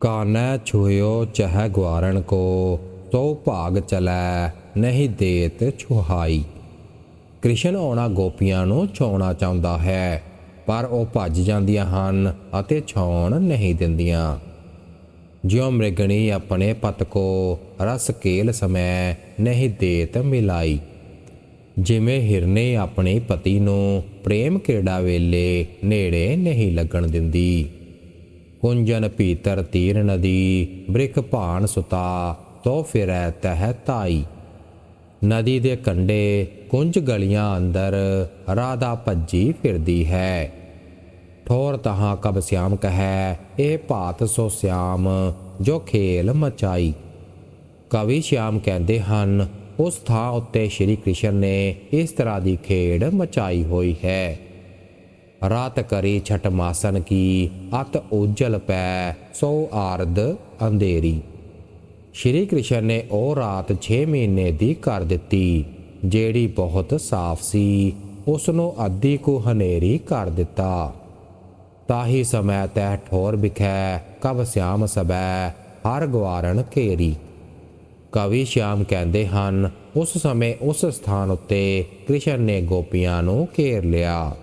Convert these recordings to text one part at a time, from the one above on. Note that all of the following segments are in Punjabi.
ਕਾਨੈ ਛੁਇਓ ਚਹ ਗਵਾਰਣ ਕੋ, ਸੋ ਭਾਗ ਚਲੈ, ਨਹੀਂ ਦੇਤ ਛੁਹਾਈ। ਕ੍ਰਿਸ਼ਨ ਆਉਣਾ ਗੋਪੀਆਂ ਨੂੰ ਛਾਉਣਾ ਚਾਹੁੰਦਾ ਹੈ, ਪਰ ਉਹ ਭੱਜ ਜਾਂਦੀਆਂ ਹਨ ਅਤੇ ਛਾਉਣ ਨਹੀਂ ਦਿੰਦੀਆਂ। ਜਿਉ ਮ੍ਰਿਗਣੀ ਆਪਣੇ ਪਤ ਕੋ ਰਸ ਕੇਲ ਸਮੈ ਨਹੀਂ ਦੇਤ ਮਿਲਾਈ। ਜਿਵੇਂ ਹਿਰਨੇ ਆਪਣੇ ਪਤੀ ਨੂੰ ਪ੍ਰੇਮ ਕਿਰੜਾ ਵੇਲੇ ਨੇੜੇ ਨਹੀਂ ਲੱਗਣ ਦਿੰਦੀ। ਕੁੰਜਨ ਭੀਤਰ ਤੀਰ ਨਦੀ, ਬ੍ਰਿਖ ਭਾਣ ਸੁਤਾ, ਤੋ ਫਿਰੈ ਤਹਿ ਤਾਈ। ਨਦੀ ਦੇ ਕੰਢੇ ਕੁੰਜ ਗਲੀਆਂ ਅੰਦਰ ਰਾਧਾ ਭੱਜੀ ਫਿਰਦੀ ਹੈ। ਠੋਰ ਤਹਾਂ ਕਬ ਸਿਆਮ ਕਹੈ, ਇਹ ਭਾਤ ਸੋ ਸਿਆਮ, ਜੋ ਖੇਲ ਮਚਾਈ। ਕਵੀ ਸ਼ਿਆਮ ਕਹਿੰਦੇ ਹਨ, ਉਸ ਥਾਂ ਉੱਤੇ ਸ਼੍ਰੀ ਕ੍ਰਿਸ਼ਨ ਨੇ ਇਸ ਤਰ੍ਹਾਂ ਦੀ ਖੇਡ ਮਚਾਈ ਹੋਈ ਹੈ। ਰਾਤ ਕਰੀ ਛਟ ਮਾਸਨ ਕੀ, ਅਤ ਉਜਲ ਪੈ ਸੋ ਆਰਦ ਅੰਧੇਰੀ। ਸ਼੍ਰੀ ਕ੍ਰਿਸ਼ਨ ਨੇ ਉਹ ਰਾਤ 6 ਮਹੀਨੇ ਦੀ ਕਰ ਦਿੱਤੀ, ਜਿਹੜੀ ਬਹੁਤ ਸਾਫ਼ ਸੀ ਉਸ ਨੂੰ ਅੱਧੀ ਕੁ ਹਨੇਰੀ ਕਰ ਦਿੱਤਾ। ਤਾਹੀ ਸਮੈ ਤੈ ਠੋਰ ਵਿਖੈ ਕਬ ਸਿਆਮ ਸਬੈ, ਹਰ ਗਵਾਰਣ ਘੇਰੀ। ਕਵੀ ਸ਼ਿਆਮ ਕਹਿੰਦੇ ਹਨ, ਉਸ ਸਮੇਂ ਉਸ ਸਥਾਨ ਉੱਤੇ ਕ੍ਰਿਸ਼ਨ ਨੇ ਗੋਪੀਆਂ ਨੂੰ ਘੇਰ ਲਿਆ।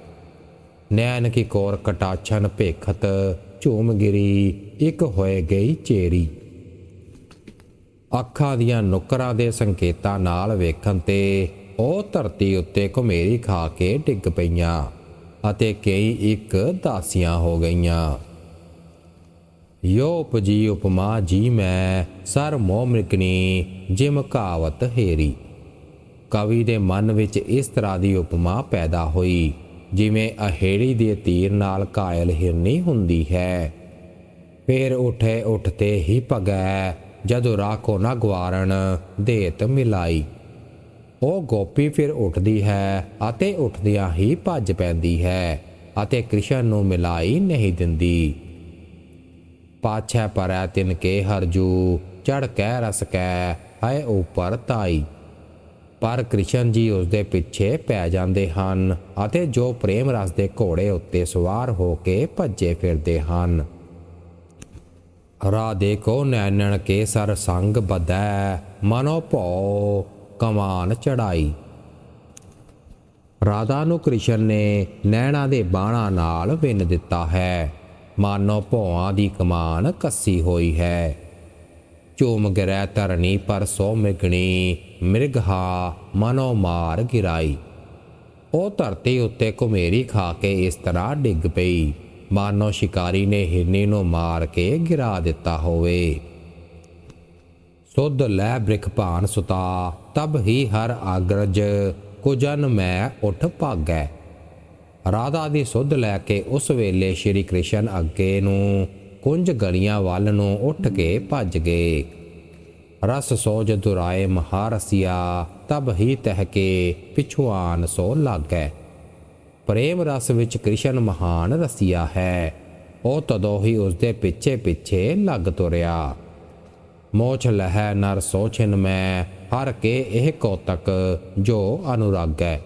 ਨੈਣ ਕੀ ਕੋਰ ਕਟਾਛਨ ਭੇਖਤ ਝੂਮਗਿਰੀ, ਇੱਕ ਹੋਏ ਗਈ ਚੇਰੀ। ਅੱਖਾਂ ਦੀਆਂ ਨੁਕਰਾਂ ਦੇ ਸੰਕੇਤਾਂ ਨਾਲ ਵੇਖਣ ਤੇ ਉਹ ਧਰਤੀ ਉੱਤੇ ਘੁਮੇਰੀ ਖਾ ਕੇ ਡਿੱਗ ਪਈਆਂ ਅਤੇ ਕਈ ਇੱਕ ਦਾਸੀਆਂ ਹੋ ਗਈਆਂ। ਯੋ ਉਪਜੀ ਉਪਮਾ ਜੀ ਮੈਂ ਸਰ ਮੋਹ ਜਿਮ ਕਾਵਤ ਹੇਰੀ। ਕਵੀ ਦੇ ਮਨ ਵਿੱਚ ਇਸ ਤਰ੍ਹਾਂ ਦੀ ਉਪਮਾ ਪੈਦਾ ਹੋਈ। ਜਿਵੇਂ ਅਹੇੜੀ ਦੇ ਤੀਰ ਨਾਲ ਕਾਇਲ ਹਿਰਨੀ ਹੁੰਦੀ ਹੈ। ਫੇਰ ਉਠੇ ਉਠਤੇ ਹੀ ਭਗੈ, ਜਦੋਂ ਰਾਖੋ ਨਾ ਗਵਾਰਣ ਦੇਤ ਮਿਲਾਈ। ਉਹ ਗੋਪੀ ਫਿਰ ਉੱਠਦੀ ਹੈ ਅਤੇ ਉੱਠਦਿਆਂ ਹੀ ਭੱਜ ਪੈਂਦੀ ਹੈ ਅਤੇ ਕ੍ਰਿਸ਼ਨ ਨੂੰ ਮਿਲਾਈ ਨਹੀਂ ਦਿੰਦੀ। ਪਾਛੈ ਪਰੈ ਤਿਨ ਕੇ ਹਰਜੂ ਚੜ ਕੈ ਰਸ ਕੈ ਹੈ ਉਪਰ ਤਾਈ। ਪਰ ਕ੍ਰਿਸ਼ਨ ਜੀ ਉਸ ਦੇ ਪਿੱਛੇ ਪੈ ਜਾਂਦੇ ਹਨ ਅਤੇ ਜੋ ਪ੍ਰੇਮ ਰਸ ਦੇ ਘੋੜੇ ਉੱਤੇ ਸਵਾਰ ਹੋ ਕੇ ਭੱਜੇ ਫਿਰਦੇ ਹਨ। ਰਾਧੇ ਕੋ ਨੈਣਨ ਕੇ ਸਰ ਸੰਗ ਬਦੈ ਮਨੋ ਭਉ ਕਮਾਨ ਚੜਾਈ। ਰਾਧਾ ਨੂੰ ਕ੍ਰਿਸ਼ਨ ਨੇ ਨੈਣਾ ਦੇ ਬਾਣਾ ਨਾਲ ਵਿੰਨ ਦਿੱਤਾ ਹੈ। ਮਾਨੋ ਭੌਆਂ ਦੀ ਕਮਾਨ ਕੱਸੀ ਹੋਈ ਹੈ। ਝੂਮ ਗਿਰੈ ਧਰਣੀ ਪਰ ਸੋ ਮਿਗਣੀ, ਮਿਰਗਹਾ ਮਨੋ ਮਾਰ ਗਿਰਾਈ। ਉਹ ਧਰਤੀ ਉੱਤੇ ਘੁਮੇਰੀ ਖਾ ਕੇ ਇਸ ਤਰ੍ਹਾਂ ਡਿੱਗ ਪਈ। ਮਾਨੋ ਸ਼ਿਕਾਰੀ ਨੇ ਹਿਰਨੀ ਨੂੰ ਮਾਰ ਕੇ ਗਿਰਾ ਦਿੱਤਾ ਹੋਵੇ। ਸੁਧ ਲੈ ਬ੍ਰਿਖ ਭਾਨ ਸੁਤਾ, ਤਬ ਹੀ ਹਰ ਆਗਰਜ ਕੁਜਨ ਮੈਂ ਉਠ ਭਾਗੈ। ਰਾਧਾ ਦੀ ਸੁਧ ਲੈ ਕੇ ਉਸ ਵੇਲੇ ਸ਼੍ਰੀ ਕ੍ਰਿਸ਼ਨ ਅੱਗੇ ਨੂੰ ਕੁੰਜ ਗਲੀਆਂ ਵੱਲ ਨੂੰ ਉੱਠ ਕੇ ਭੱਜ ਗਏ। ਰਸ ਸੋਜ ਦੁਰਾਏ ਮਹਾਰਸੀਆ ਤਬ ਹੀ ਤਹਿ ਕੇ ਪਿਛੁਆਨ ਸੋ ਲਾਗੈ। ਪ੍ਰੇਮ ਰਸ ਵਿੱਚ ਕ੍ਰਿਸ਼ਨ ਮਹਾਨ ਰਸੀਆ ਹੈ, ਉਹ ਤਦੋਂ ਹੀ ਉਸਦੇ ਪਿੱਛੇ ਪਿੱਛੇ ਲੱਗ ਤੁਰਿਆ। ਮੋਛ ਲਹੈ ਨਰ ਸੋਚਿਨ ਮੈਂ, ਹਰ ਕੇ ਇਹ ਕੋਤਕ ਜੋ ਅਨੁਰਾਗ। ਹੈ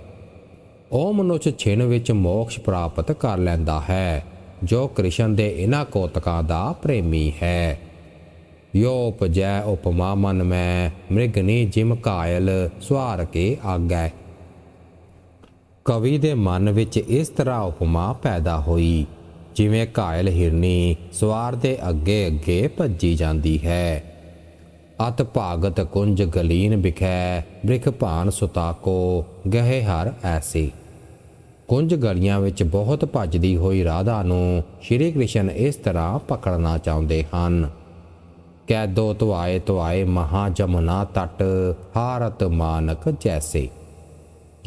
ਉਹ ਮਨੁੱਖ ਛਿਨ ਵਿੱਚ ਮੋਕਸ਼ ਪ੍ਰਾਪਤ ਕਰ ਲੈਂਦਾ ਹੈ। ਜੋ ਕ੍ਰਿਸ਼ਨ ਦੇ ਇਨ੍ਹਾਂ ਕੋਤਕਾਂ ਦਾ ਪ੍ਰੇਮੀ ਹੈ। ਯੋ ਉਪਜੈ ਉਪਮਾ ਮਨ ਮੈਂ ਮ੍ਰਿਗਨੀ ਜਿਮ ਕਾਇਲ ਸਵਾਰ ਕੇ ਆਗੈ। ਕਵੀ ਦੇ ਮਨ ਵਿੱਚ ਇਸ ਤਰ੍ਹਾਂ ਉਪਮਾ ਪੈਦਾ ਹੋਈ, ਜਿਵੇਂ ਕਾਇਲ ਹਿਰਨੀ ਸਵਾਰ ਦੇ ਅੱਗੇ ਅੱਗੇ ਭੱਜੀ ਜਾਂਦੀ ਹੈ। ਅਤ ਭਾਗਤ ਕੁੰਜ ਗਲੀਨ ਬਿਖੈ ਬ੍ਰਿਖ ਭਾਨ ਸੁਤਾਕੋ ਗਹਿ ਹਰ ਐਸੀ। ਕੁੰਜ ਗਲੀਆਂ ਵਿੱਚ ਬਹੁਤ ਭੱਜਦੀ ਹੋਈ ਰਾਧਾ ਨੂੰ ਸ਼੍ਰੀ ਕ੍ਰਿਸ਼ਨ ਇਸ ਤਰ੍ਹਾਂ ਪਕੜਨਾ ਚਾਹੁੰਦੇ ਹਨ। ਕੈਦੋ ਤੁਆਏ ਤੁਆਏ ਮਹਾ ਜਮਨਾ ਤਟ, ਹਾਰਤ ਮਾਨਕ ਜੈਸੇ।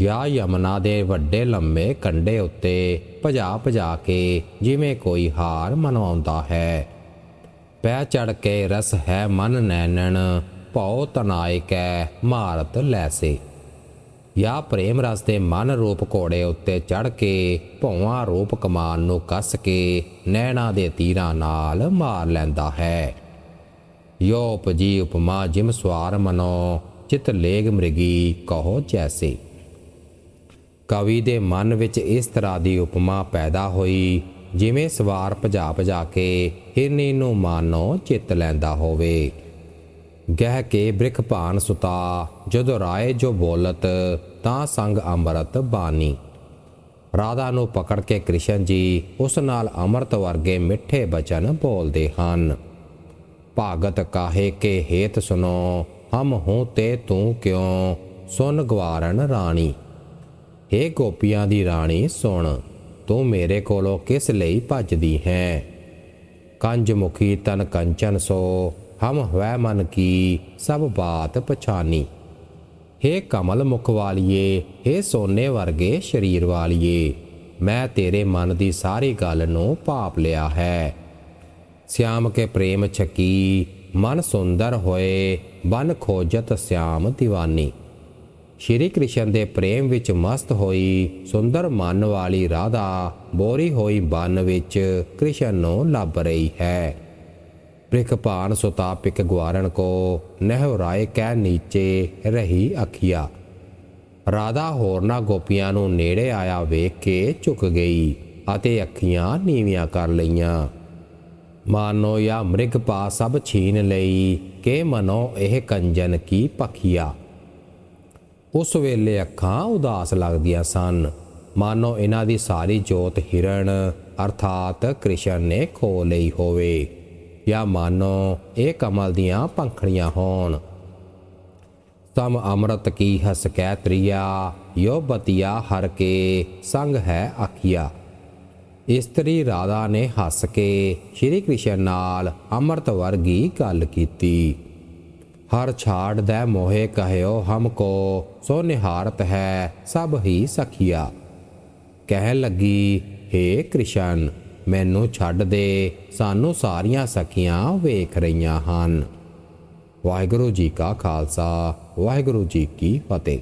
ਯਾ ਯਮਨਾ ਦੇ ਵੱਡੇ ਲੰਮੇ ਕੰਡੇ ਉੱਤੇ ਭਜਾ ਭਜਾ ਕੇ ਜਿਵੇਂ ਕੋਈ ਹਾਰ ਮਨਵਾਉਂਦਾ ਹੈ। ਪੈ ਚੜ ਕੇ ਰਸ ਹੈ ਮਨ ਨੈਣਨ ਭਉ ਤਨਾਇ ਕੈ ਮਾਰਤ ਲੈਸੇ। ਯਾ ਪ੍ਰੇਮ ਰਸ ਦੇ ਮਨ ਰੂਪ ਘੋੜੇ ਉੱਤੇ ਚੜ ਕੇ ਭੌਵਾਂ ਰੂਪ ਕਮਾਨ ਨੂੰ ਕੱਸ ਕੇ ਨੈਣਾ ਦੇ ਤੀਰਾਂ ਨਾਲ ਮਾਰ ਲੈਂਦਾ ਹੈ। ਯੋ ਉਪਜੀ ਉਪਮਾ ਜਿਮ ਸਵਾਰ ਮਨੋ, ਚਿਤ ਲੇਗ ਮ੍ਰਿਗੀ ਕਹੋ ਜੈਸੇ ਕਵੀ ਦੇ ਮਨ ਵਿੱਚ ਇਸ ਤਰ੍ਹਾਂ ਦੀ ਉਪਮਾ ਪੈਦਾ ਹੋਈ, ਜਿਵੇਂ ਸਵਾਰ ਭਜਾ ਭਜਾ ਕੇ ਹਿਰਨੀ ਨੂੰ ਮਾਨੋ ਚਿੱਤ ਲੈਂਦਾ ਹੋਵੇ। ਗਹਿ ਕੇ ਬ੍ਰਿਖ ਭਾਨ ਸੁਤਾ, ਜਦੋਂ ਰਾਏ ਜੋ ਬੋਲਤ, ਤਾਂ ਸੰਗ ਅੰਮ੍ਰਿਤ ਬਾਣੀ ਰਾਧਾ ਨੂੰ ਪਕੜ ਕੇ ਕ੍ਰਿਸ਼ਨ ਜੀ ਉਸ ਨਾਲ ਅੰਮ੍ਰਿਤ ਵਰਗੇ ਮਿੱਠੇ ਬਚਨ ਬੋਲਦੇ ਹਨ। ਭਾਗਤ ਕਾਹੇ ਕੇ ਹੇਤ ਸੁਨੋ, ਹਮ ਹੂੰ ਤੇ ਤੂੰ ਕਿਉ, ਸੁਨ ਗਵਾਰਨ ਰਾਣੀ। ਹੇ ਗੋਪੀਆਂ ਦੀ ਰਾਣੀ, ਸੁਣ, ਤੂੰ ਮੇਰੇ ਕੋਲੋਂ ਕਿਸ ਲਈ ਭੱਜਦੀ ਹੈ? ਕੰਜ ਮੁਖੀ ਤਨ ਕੰਚਨ ਸੋ ਹਮ ਹਵੈ ਮਨ ਕੀ ਸਭ ਬਾਤ ਪਛਾਨੀ। ਹੇ ਕਮਲ ਮੁਖ ਵਾਲੀਏ, ਹੇ ਸੋਨੇ ਵਰਗੇ ਸਰੀਰ ਵਾਲੀਏ, ਮੈਂ ਤੇਰੇ ਮਨ ਦੀ ਸਾਰੀ ਗੱਲ ਨੂੰ ਭਾਪ ਲਿਆ ਹੈ। ਸਿਆਮ ਕੇ ਪ੍ਰੇਮ ਛਕੀ, ਮਨ ਸੁੰਦਰ ਹੋਏ, ਬਨ ਖੋਜਤ ਸਿਆਮ ਦੀਵਾਨੀ। ਸ਼੍ਰੀ ਕ੍ਰਿਸ਼ਨ ਦੇ ਪ੍ਰੇਮ ਵਿੱਚ ਮਸਤ ਹੋਈ, ਸੁੰਦਰ ਮਨ ਵਾਲੀ ਰਾਧਾ, ਬੋਰੀ ਹੋਈ ਬਨ ਵਿੱਚ ਕ੍ਰਿਸ਼ਨ ਨੂੰ ਲੱਭ ਰਹੀ ਹੈ। ਪ੍ਰਿਖ ਭਾਨ ਸੁਤਾਪਿਕ ਗਵਾਰਨ ਕੋ ਨਹਿਰਾਏ ਕਹਿ ਨੀਚੇ ਰਹੀ ਅਖੀਆ। ਰਾਧਾ ਹੋਰਨਾ ਗੋਪੀਆਂ ਨੂੰ ਨੇੜੇ ਆਇਆ ਵੇਖ ਕੇ ਝੁਕ ਗਈ ਅਤੇ ਅੱਖੀਆਂ ਨੀਵੀਆਂ ਕਰ ਲਈਆਂ। ਮਾਨੋ ਜਾਂ ਮ੍ਰਿਗ ਪਾ ਸਭ ਛੀਨ ਲਈ, ਕੇ ਮਨੋ ਇਹ ਕੰਜਨ ਕੀ ਪਖੀਆ। ਉਸ ਵੇਲੇ ਅੱਖਾਂ ਉਦਾਸ ਲੱਗਦੀਆਂ ਸਨ। ਮਾਨੋ ਇਹਨਾਂ ਦੀ ਸਾਰੀ ਜੋਤ ਹਿਰਣ ਅਰਥਾਤ ਕ੍ਰਿਸ਼ਨ ਨੇ ਖੋ ਲਈ ਹੋਵੇ। ਜਾਂ ਮਾਨੋ, ਇਹ ਕਮਲ ਦੀਆਂ ਪੰਖੜੀਆਂ ਹੋਣ। ਤਮ ਅੰਮ੍ਰਿਤ ਕੀ ਹਸ ਕੈ ਤ੍ਰਿਆ, ਯੋ ਬਤਿਆ ਹਰ ਕੇ ਸੰਗ ਹੈ ਅਖੀਆ। ਇਸਤਰੀ ਰਾਧਾ ਨੇ ਹੱਸ ਕੇ ਸ਼੍ਰੀ ਕ੍ਰਿਸ਼ਨ ਨਾਲ ਅੰਮ੍ਰਿਤ ਵਰਗੀ ਗੱਲ ਕੀਤੀ। ਹਰ ਛਾੜ ਦੇ ਮੋਹੇ ਕਹਿਓ ਹਮਕੋ ਸੋ ਨਿਹਾਰਤ ਹੈ ਸਭ ਹੀ ਸਖੀਆ। ਕਹਿ ਲੱਗੀ हे ਕ੍ਰਿਸ਼ਨ ਮੈਨੂੰ ਛੱਡ ਦੇ। ਸਾਨੂੰ ਸਾਰੀਆਂ ਸਖੀਆਂ ਵੇਖ ਰਹੀਆਂ ਹਨ। ਵਾਹਿਗੁਰੂ ਜੀ ਕਾ ਖਾਲਸਾ। ਵਾਹਿਗੁਰੂ ਜੀ ਕੀ ਫਤਿਹ।